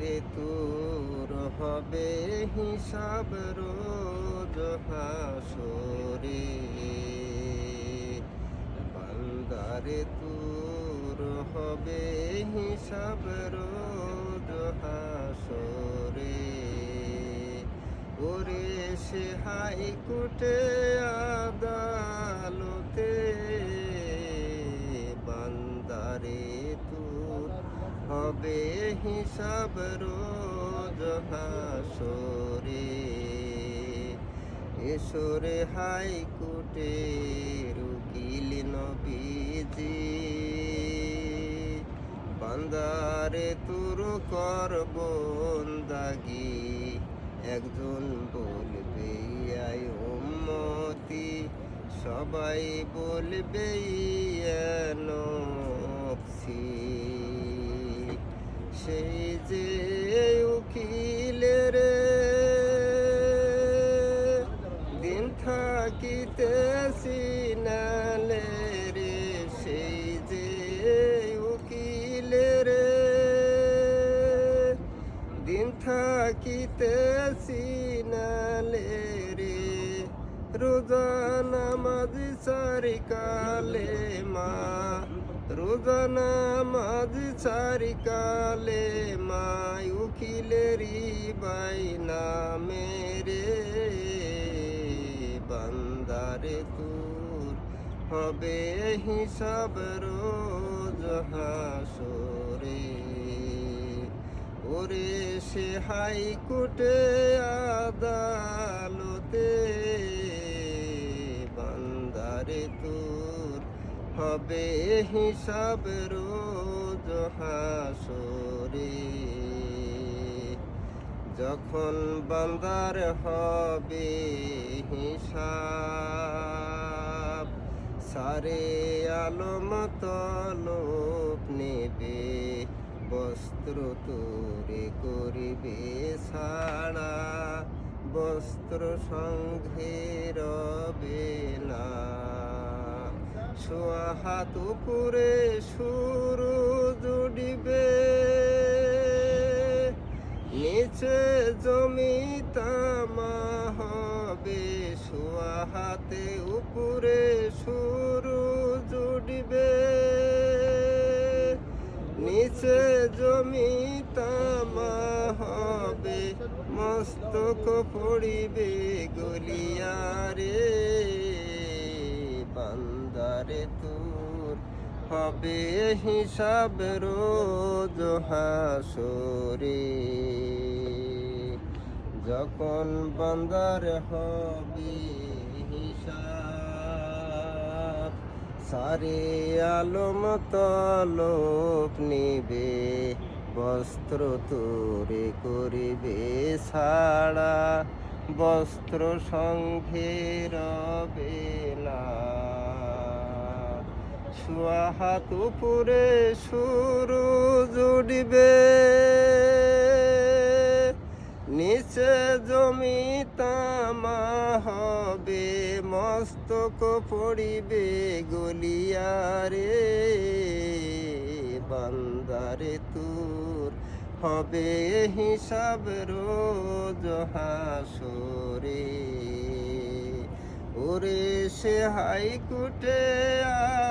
বান্দারে তোর হবে হিসাব রোজ হাসরে বান্দারে তোর হবে হিসাব রোজ হাসরে ওরে সে হাইকোর্টে আদালতে হবে হিসাব রোজ হাসরে। এসরে হাইকোর্টে রুকিল নবীজি। বান্দারে তোর কর বন্দাগি। একজন বলবে, আয় সবাই বলবে নফসি সেই যে উকিলের দিন থাকিতে সিনালে রে, সেই যে উকিলের দিন থাকিতে সিনালে রে, রোজা নামাজ সারি কালে মা রোজা নামাজ সারি কালে মা উকিলেরি বাই নামে রে। বান্দারে তুর হবে হিসাব রোজ হাসরে। ওরে সে হাইকোর্টে আদালতে হবে হিসাব রোজ হাসরে। যখন বান্দার হবে হিসাব সারে আলম তলব নেবে, বস্ত্র তোরে করিবে ছাড়া বস্ত্র সংঘে রবে না। সোয়া হাত উপরে সুর জুড়িবে। নিচে জমি তামা হবে সোয়া হাতে উপরে সুর জুড়িবে। নিচে জমি তামা হবে, মস্তক পড়িবে গলিয়ারে। হবে হিসাব রোজ হাসরে। যখন বান্দার হবে হিসাব সারে আলম তলপ নিবে, বস্ত্র তোরে করিবে ছাড়া, বস্ত্র সংঘে রবে না। ছুয়া হাত উপরে সুরু জুড়িবে। নিচে জমি তামা হবে, মস্তক পড়িবে গলিয়ারে। বান্দারে তোর হবে হিসাব রোজ হাসরে। ওরে সে হাইকোর্টে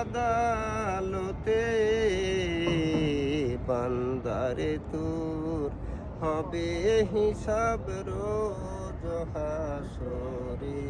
আদালতে বান্দারে তোর হবে হিসাব রোজ হাসরে।